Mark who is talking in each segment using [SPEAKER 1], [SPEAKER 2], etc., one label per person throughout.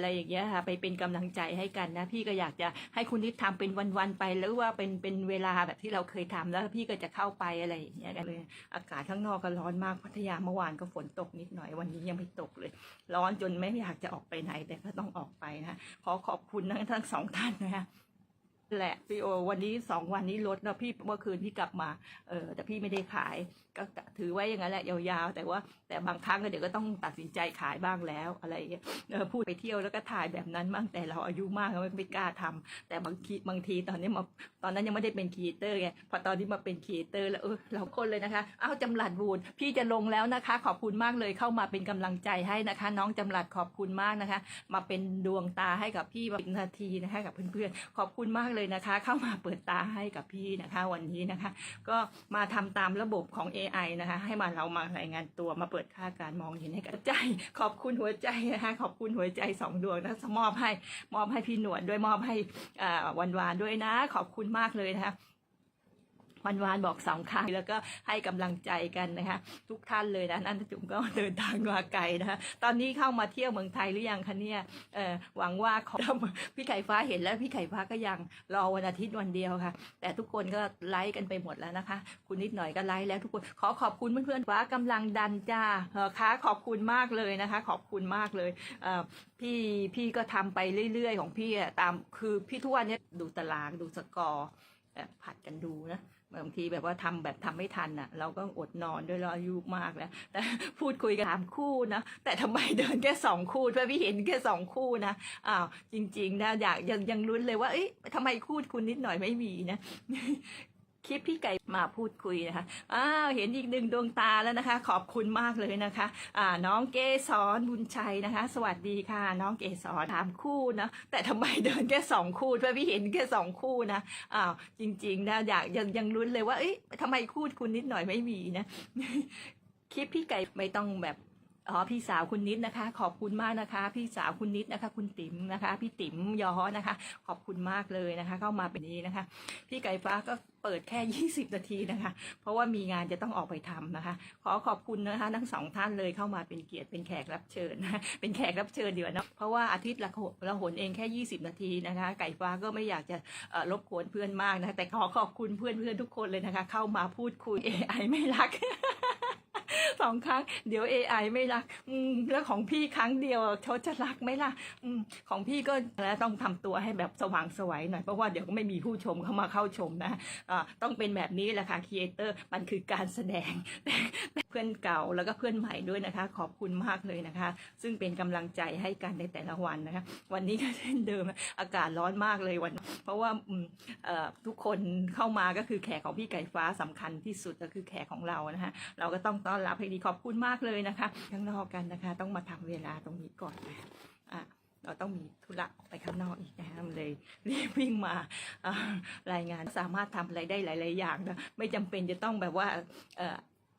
[SPEAKER 1] อะไรอย่างเงี้ยค่ะไปเป็นกำลังใจให้กันนะ พี่ก็อยากจะให้คุณนิดทำเป็นวันๆไปหรือว่าเป็นเป็นเวลาแบบที่เราเคยทำแล้วพี่ก็จะเข้าไปอะไรอย่างเงี้ยกันเลยอากาศข้างนอกก็ร้อนมากพัทยาเมื่อวานก็ฝนตกนิดหน่อยวันนี้ยังไม่ตกเลย ร้อนจนไม่อยากจะออกไปไหนแต่ก็ต้องออกไปนะขอขอบคุณทั้งทั้งสองท่านนะคะ แหละพี่โอวันนี้สองวันนี้ลดแล้วพี่เมื่อคืนพี่กลับมาเออแต่พี่ไม่ได้ขายก็ถือไว้อย่างนั้นแหละยาวๆ แต่ว่าแต่บางครั้งก็เดี๋ยวก็ต้องตัดสินใจขายบ้างแล้วอะไรเงี้ยเออพูดไปเที่ยวแล้วก็ถ่ายแบบนั้นบ้างแต่เราอายุมากแล้วไม่กล้าทำแต่บางทีบางทีตอนนี้มาตอนนั้นยังไม่ได้เป็นครีเอเตอร์ไงพอตอนที่มาเป็นครีเอเตอร์แล้วเออเราคนเลยนะคะอ้าวจำหลัดบูดพี่จะลงแล้วนะคะ ขอบคุณมากเลยเข้ามาเป็นกำลังใจให้นะคะ น้องจำหลัดขอบคุณมากนะคะ มาเป็นดวงตาให้กับพี่มาเป็นนาทีนะคะกับเพื่อนๆขอบคุณมากเลยนะคะ เข้ามาเปิดตาให้กับพี่นะคะวันนี้นะคะ ก็มาทำตามระบบของ AI นะคะ ให้มาเรามารายงานตัวมาเปิดค่าการมองเห็นให้กับใจ ขอบคุณหัวใจนะคะขอบคุณหัวใจสองดวงนะมอบให้มอบให้พี่หนวดด้วยมอบให้อ่าวันวานด้วยนะ ขอบคุณมากเลยนะคะ วันวานบอกสองครั้งแล้วก็ให้กำลังใจกันนะคะทุกท่านเลยนะนั่นจุ๋มก็เดินทางมาไกลนะคะตอนนี้เข้ามาเที่ยวเมืองไทยหรือยังคะเนี่ยเออหวังว่าขอพี่ไก่ฟ้าเห็นแล้วพี่ไก่ฟ้าก็ยังรอวันอาทิตย์วันเดียวค่ะ แต่ทุกคนก็ไลค์กันไปหมดแล้วนะคะ คุณนิดหน่อยก็ไลค์แล้วทุกคนขอขอบคุณเพื่อนๆฟ้ากำลังดันจ้าเออค่ะขอบคุณมากเลยนะคะ ขอบคุณมากเลยเออพี่พี่ก็ทำไปเรื่อยๆ ของพี่ตามคือพี่ทุกวันนี้ดูตารางดูสกอร์ผัดกันดูนะ บางทีแบบว่าทำแบบทำไม่ทันอะ เราก็อดนอนด้วยเราอายุมากแล้ว แต่พูดคุยกันสามคู่นะ แต่ทำไมเดินแค่สองคู่เพราะพี่เห็นแค่สองคู่นะอ้าวจริง ๆ นะอยากยังยังลุ้นเลยว่าเอ๊ะทำไมคู่คุณนิดหน่อยไม่มีนะ คลิปพี่ไก่มาพูดคุยนะคะ อ้าว เห็นอีกหนึ่งดวงตาแล้วนะคะ ขอบคุณมากเลยนะคะ อ่า น้องเกสรบุญชัยนะคะ สวัสดีค่ะ น้องเกสรสามคู่นะ แต่ทำไมเดินแค่สองคู่เพราะพี่เห็นแค่สองคู่นะ อ้าว จริงๆนะ อยากยังยังลุ้นเลยว่า เอ๊ะทำไมคู่คุณนิดหน่อยไม่มีนะ คลิปพี่ไก่ไม่ต้องแบบ อ๋อพี่สาวคุณนิดนะคะ ขอบคุณมากนะคะ พี่สาวคุณนิดนะคะ คุณติ๋มนะคะ พี่ติ๋มยอนะคะ ขอบคุณมากเลยนะคะ เข้ามาเป็นนี้นะคะ พี่ไก่ฟ้าก็เปิดแค่ 20 นาทีนะคะ เพราะว่ามีงานจะต้องออกไปทำนะคะ ขอขอบคุณนะคะ ทั้งสองท่านเลยเข้ามาเป็นเกียรติเป็นแขกรับเชิญนะเป็นแขกรับเชิญเดียวนะเพราะว่าอาทิตย์ละหนละหนเองแค่ 20 นาทีนะคะ ไก่ฟ้าก็ไม่อยากจะรบกวนเพื่อนมากนะแต่ขอขอบคุณเพื่อนเพื่อนทุกคนเลยนะคะ เข้ามาพูดคุย AI ไม่รัก สองครั้ง เดี๋ยว AI ไม่รัก อืมแล้วของพี่ครั้งเดียวเขาจะรักไหมล่ะ อืมของพี่ก็แล้วต้องทำตัวให้แบบสว่างไสวยหน่อยเพราะว่าเดี๋ยวก็ไม่มีผู้ชมเข้ามาเข้าชมนะอ่าต้องเป็นแบบนี้แหละค่ะครีเอเตอร์มันคือการแสดงเพื่อนเก่าแล้วก็เพื่อนใหม่ด้วยนะคะ ขอบคุณมากเลยนะคะ ซึ่งเป็นกำลังใจให้กันในแต่ละวันนะคะ วันนี้ก็เช่นเดิมอากาศร้อนมากเลยวัน เพราะว่าทุกคนเข้ามาก็คือแขกของพี่ไก่ฟ้าสำคัญที่สุดก็คือแขกของเรานะคะเราก็ต้องต้อนรับให้ดีขอบคุณมากเลยนะคะข้างนอกกันนะคะ ต้องมาทำเวลาตรงนี้ก่อนนะอะเราต้องมีธุระออกไปข้างนอกอีกนะคะมันเลยรีบวิ่งมาารายงานสามารถทำอะไรได้หลาย ๆ อย่างนะไม่จำเป็นจะต้องแบบว่า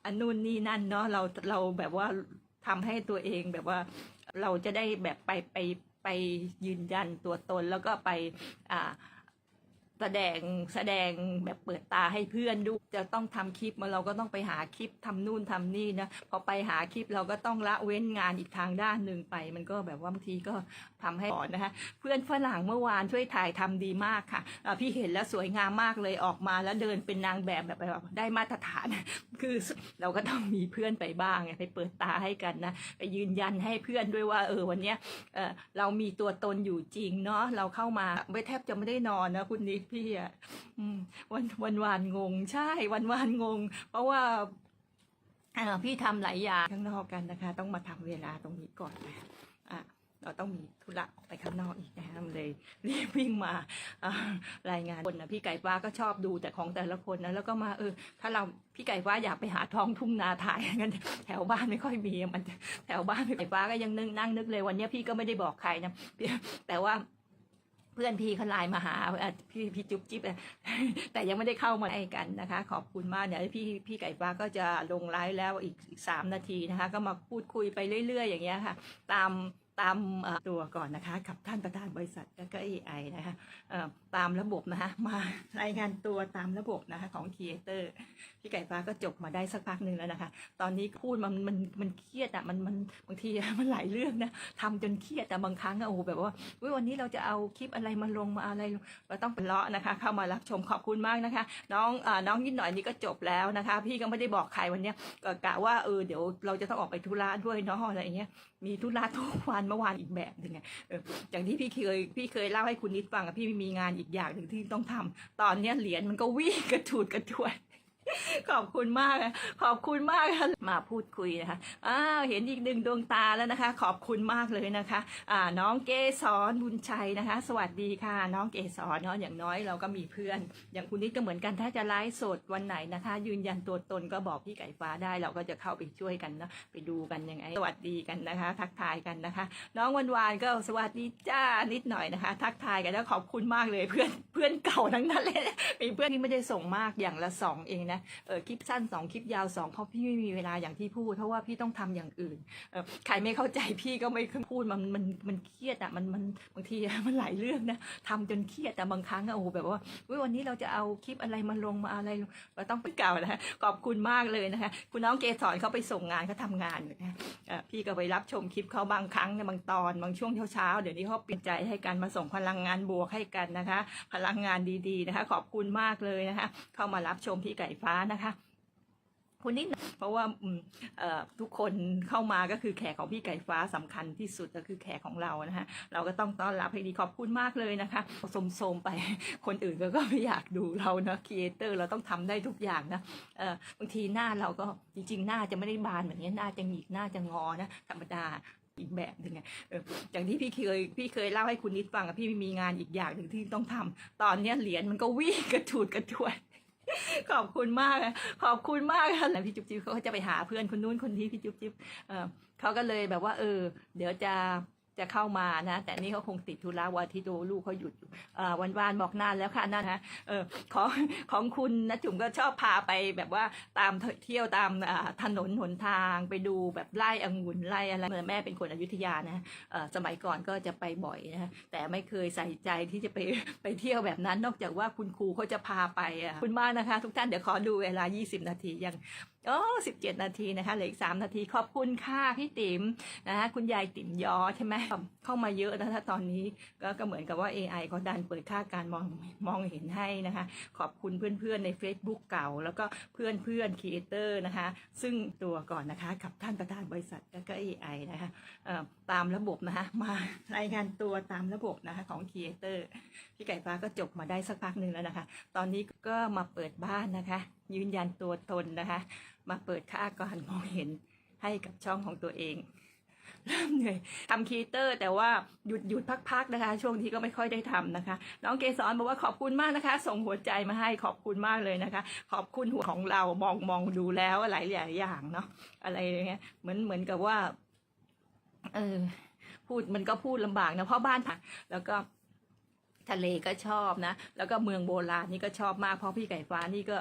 [SPEAKER 1] อันนู่นนี่นั่นเนาะเราเราแบบว่าทำให้ตัวเองแบบว่าเราจะได้แบบไปไปไปยืนยันตัวตนแล้วก็ไปอ่าแสดงแสดงแบบเปิดตาให้เพื่อนดูจะต้องทำคลิปมาเราก็ต้องไปหาคลิปทำนู่นทำนี่นะพอไปหาคลิปเราก็ต้องละเว้นงานอีกทางด้านหนึ่งไป มันก็แบบว่าบางทีก็ทำให้อ่อนนะคะเพื่อนฝรั่งเมื่อวานช่วยถ่ายทำดีมากค่ะพี่เห็นแล้วสวยงามมากเลยออกมาแล้วเดินเป็นนางแบบแบบได้มาตรฐาน คือเราก็ต้องมีเพื่อนไปบ้างไงไปเปิดตาให้กันนะไปยืนยันให้เพื่อนด้วยว่า เออวันเนี้ยเออเรามีตัวตนอยู่จริงเนาะเราเข้ามาไม่แทบจะไม่ได้นอนนะคุณนิดพี่อะวันวันวานงง ใช่วันวานงง เพราะว่าอ่าพี่ทำหลายอย่างข้างนอกกันนะคะ ต้องมาทำเวลาตรงนี้ก่อนนะอะ เราต้องมีธุระออกไปข้างนอกอีกนะคะมันเลยรีบวิ่งมารายงานคนนะพี่ไก่ฟ้าก็ชอบดูแต่ของแต่ละคนนะแล้วก็มาเออ ถ้าเราพี่ไก่ฟ้าอยากไปหาท้องทุ่งนาถ่ายงั้นแถวบ้านไม่ค่อยมีมันแถวบ้านพี่ไก่ฟ้าก็ยังนึงนั่งนึกเลยวันนี้พี่ก็ไม่ได้บอกใครนะแต่ว่าเพื่อนพี่เขาไลน์มาหาพี่พี่จุ๊บจิ๊บแต่ยังไม่ได้เข้ามาให้กันนะคะ ขอบคุณมากเดี๋ยวพี่พี่ไก่ฟ้าก็จะลงไลฟ์แล้วอีกสามนาทีนะคะ ก็มาพูดคุยไปเรื่อย ๆ อย่างเงี้ยค่ะ ตาม ตามตัวก่อนนะคะ กับท่านประธานบริษัทแล้วก็ AI นะคะ ตามระบบนะคะมารายงานตัวตามระบบนะคะของ Creator พี่ไก่ฟ้าก็จบมาได้สักพักหนึ่งแล้วนะคะ ตอนนี้พูดมันมันมันเครียดอะมันมันบางทีมันหลายเรื่องนะทำจนเครียดแต่บางครั้งอะโอ้แบบว่าวันนี้เราจะเอาคลิปอะไรมาลงมาอะไรเราต้องเป็นเลาะนะคะ เข้ามารับชมขอบคุณมากนะคะ น้องอ่าน้องนิดหน่อยนี่ก็จบแล้วนะคะ พี่ก็ไม่ได้บอกใครวันเนี้ยกะว่าเออเดี๋ยวเราจะต้องออกไปธุระด้วยเนาะอะไรอย่างเงี้ยมีธุระทุกวันเมื่อวานอีกแบบหนึ่งอะเอออย่างที่พี่เคยพี่เคยเล่าให้คุณนิดฟังอะพี่มีงานอีกอย่างหนึ่งที่ต้องทำตอนเนี้ยเหรียญมันก็วิ่งกระถูดกระถวย ขอบคุณมากอะขอบคุณมากค่ะมาพูดคุยนะคะอ้าวเห็นอีกหนึ่งดวงตาแล้วนะคะ ขอบคุณมากเลยนะคะอ่าน้องเกสรบุญชัยนะคะ สวัสดีค่ะ น้องเกสรเนาะอย่างน้อยเราก็มีเพื่อน อย่างคุณนิดก็เหมือนกันถ้าจะไลฟ์สดวันไหนนะคะ ยืนยันตัวตนก็บอกพี่ไก่ฟ้าได้เราก็จะเข้าไปช่วยกันเนาะไปดูกันยังไงสวัสดีกันนะคะ ทักทายกันนะคะ น้องวันวานก็สวัสดีจ้านิดหน่อยนะคะ ทักทายกันแล้วขอบคุณมากเลยเพื่อนเพื่อนเก่าทั้งนั้นเลยมีเพื่อนที่ไม่ได้ส่งมากอย่างละสองเองนะเออคลิปสั้นสองคลิปยาวสองเพราะพี่ไม่มีเวลาอย่างที่พูดเพราะว่าพี่ต้องทำอย่างอื่นเออใครไม่เข้าใจพี่ก็ไม่พูดมันมันมันเครียดอะมันมันบางทีมันหลายเรื่องนะทำจนเครียดแต่บางครั้งอะโอ้แบบว่าวันนี้เราจะเอาคลิปอะไรมาลงมาอะไรเราต้องไปเก่านะขอบคุณมากเลยนะคะคุณน้องเกสรเขาไปส่งงานเขาทำงานนะพี่ก็ไปรับชมคลิปเขาบางครั้งในบางตอนบางช่วงเช้าๆเดี๋ยวนี้เขาเปลี่ยนใจให้กันมาส่งพลังงานบวกให้กันนะคะ พลังงานดีๆนะคะ ขอบคุณมากเลยนะคะ เข้ามารับชมพี่ไก่ฟ้านะคะคุณนิดเพราะว่าทุกคนเข้ามาก็คือแขกของพี่ไก่ฟ้าสำคัญที่สุดก็คือแขกของเรานะคะเราก็ต้องต้อนรับให้ดีขอบคุณมากเลยนะคะสมๆไปคนอื่นก็ก็ไม่อยากดูเรานะครีเอเตอร์เราต้องทำได้ทุกอย่างนะบางทีหน้าเราก็จริง ๆ หน้าจะไม่ได้บานแบบนี้หน้าจะหงิกหน้าจะงอนะธรรมดาอีกแบบหนึ่งไงอย่างที่พี่เคยพี่เคยเล่าให้คุณนิดฟังอะพี่มีงานอีกอย่างหนึ่งที่ต้องทำตอนเนี้ยเหรียญมันก็วิ่งกระถูดกระถวย ขอบคุณมากอะขอบคุณมากค่ะแล้วพี่จุ๊บจิ๊บเขาก็จะไปหาเพื่อนคนนู้นคนนี้พี่จุ๊บจิ๊บเออเขาก็เลยแบบว่า เออ เดี๋ยวจะ จะเข้ามานะ แต่นี่เขาคงติดธุระวันที่ดูลูกเขาหยุดอยู่วันวานบอกนานแล้วค่ะนั่นนะเออของของคุณนะจุ๋มก็ชอบพาไปแบบว่าตามเที่ยวตามถนนหนทางไปดูแบบไร่องุ่นไร่อะไรเมื่อแม่เป็นคนอยุธยานะสมัยก่อนก็จะไปบ่อยนะแต่ไม่เคยใส่ใจที่จะไปไปเที่ยวแบบนั้น นอกจากว่าคุณครูเขาจะพาไปอะคุณมากนะคะ ทุกท่านเดี๋ยวขอดูเวลา 20 นาทียังโอ้สิบเจ็ดนาทีนะคะเหลืออีกสามนาทีขอบคุณค่ะพี่ติ๋มนะคะคุณยายติ๋มยอใช่ไหมเข้ามาเยอะนะถ้าตอนนี้ก็ก็เหมือนกับว่า AI เขาดันเปิดค่าการมองมองเห็นให้นะคะ ขอบคุณเพื่อนๆใน Facebook เก่า แล้วก็เพื่อนเพื่อนครีเอเตอร์นะคะ ซึ่งตัวก่อนนะคะกับท่านประธานบริษัทแล้วก็ AI นะคะตามระบบนะคะมารายงานตัวตามระบบนะคะของครีเอเตอร์พี่ไก่ฟ้าก็จบมาได้สักพักหนึ่งแล้วนะคะ ตอนนี้ก็มาเปิดบ้านนะคะ ยืนยันตัวตนนะคะ มาเปิดค่าการมองเห็นให้กับช่องของตัวเอง เริ่มเหนื่อยทำคีเตอร์ แต่ว่าหยุดหยุดพักๆนะคะ ช่วงที่ก็ไม่ค่อยได้ทำนะคะ น้องเกสรบอกว่าขอบคุณมากนะคะ ส่งหัวใจมาให้ขอบคุณมากเลยนะคะ ขอบคุณหัวของเรามองมองดูแล้วหลายหลายอย่างเนาะอะไรอย่างเงี้ยเหมือนเหมือนกับว่า เออพูดมันก็พูดลำบากนะเพราะบ้านค่ะแล้วก็ ทะเลก็ชอบนะ แล้วก็เมืองโบราณนี่ก็ชอบมากเพราะพี่ไก่ฟ้านี่ก็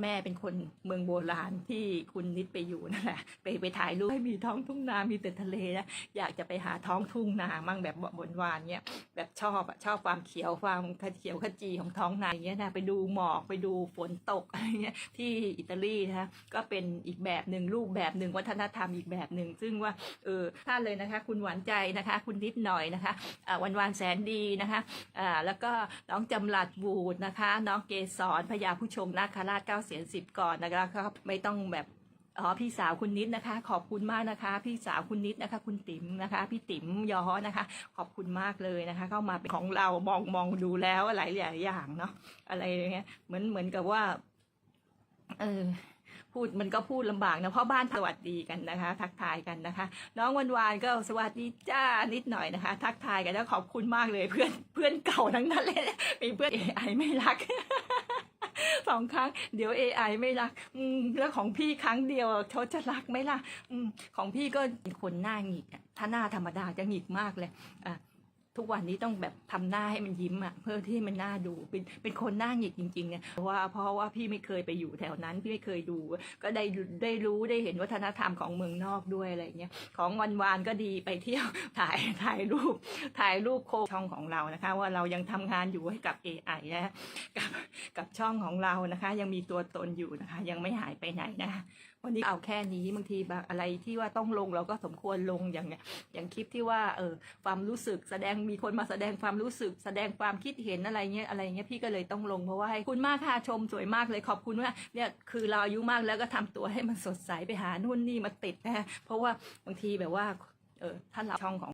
[SPEAKER 1] แม่เป็นคนเมืองโบราณที่คุณนิดไปอยู่นั่นแหละไปไปถ่ายรูปให้มีท้องทุ่งนา มีแต่ทะเลนะอยากจะไปหาท้องทุ่งนามั่งแบบบนวานเนี่ยแบบชอบอะชอบความเขียวความเขียวขจีของท้องนาอย่างเงี้ยนะไปดูหมอกไปดูฝนตกอะไรเงี้ยที่อิตาลีนะคะก็เป็นอีกแบบหนึ่งรูปแบบหนึ่งวัฒนธรรมอีกแบบหนึ่งซึ่งว่าเออท่านเลยนะคะ คุณหวานใจนะคะ คุณนิดหน่อยนะคะวันวานแสนดีนะคะอ่าแล้วก็น้องจำหลัดบูดนะคะ น้องเกสรพญาผู้ชงนาคราชเก้าเสียนสิบก่อนนะคะก็ไม่ต้องแบบอ๋อพี่สาวคุณนิดนะคะ ขอบคุณมากนะคะ พี่สาวคุณนิดนะคะ คุณติ๋มนะคะ พี่ติ๋มยอนะคะ ขอบคุณมากเลยนะคะ เข้ามาเป็นของเรามองมองดูแล้วหลายหลายอย่างเนาะอะไรอย่างเงี้ยเหมือนเหมือนกับว่า เออ พูดมันก็พูดลำบากนะเพราะบ้านสวัสดีกันนะคะ ทักทายกันนะคะ น้องวันวานก็สวัสดีจ้านิดหน่อยนะคะ ทักทายกันแล้วขอบคุณมากเลยเพื่อนเพื่อนเก่าทั้งนั้นเลยมีเพื่อน AI ไอไม่รักสองครั้งเดี๋ยว AI ไม่รักอืมแล้วของพี่ครั้งเดียวเขาจะรักไหมล่ะอืมของพี่ก็คนหน้าหงิกถ้าหน้าธรรมดาจะหงิกมากเลยอะ ทุกวันนี้ต้องแบบทำหน้าให้มันยิ้มอะเพื่อที่มันน่าดูเป็นเป็นคนหน้าหงิกจริงๆเนี่ยเพราะว่าเพราะว่าพี่ไม่เคยไปอยู่แถวนั้นพี่ไม่เคยดู ก็ได้ได้รู้ได้เห็นวัฒนธรรมของเมืองนอกด้วยอะไรเงี้ยของวันวานก็ดีไปเที่ยวถ่ายถ่ายรูปถ่ายรูปโคช่องของเรานะคะ ว่าเรายังทำงานอยู่ให้กับ AI นะกับกับช่องของเรานะคะ ยังมีตัวตนอยู่นะคะ ยังไม่หายไปไหนนะ วันนี้เอาแค่นี้บางทีแบบอะไรที่ว่าต้องลงเราก็สมควรลงอย่างเงี้ยอย่างคลิปที่ว่าเออความรู้สึกแสดงมีคนมาแสดงความรู้สึก แสดงความคิดเห็นอะไรเงี้ยอะไรเงี้ยพี่ก็เลยต้องลงเพราะว่าให้คุณมากค่ะชมสวยมากเลยขอบคุณว่าเนี่ยคือเราอายุมากแล้วก็ทำตัวให้มันสดใสไปหานู่นนี่มาติดนะฮะเพราะว่าบางทีแบบว่าเออถ้าเราช่องของ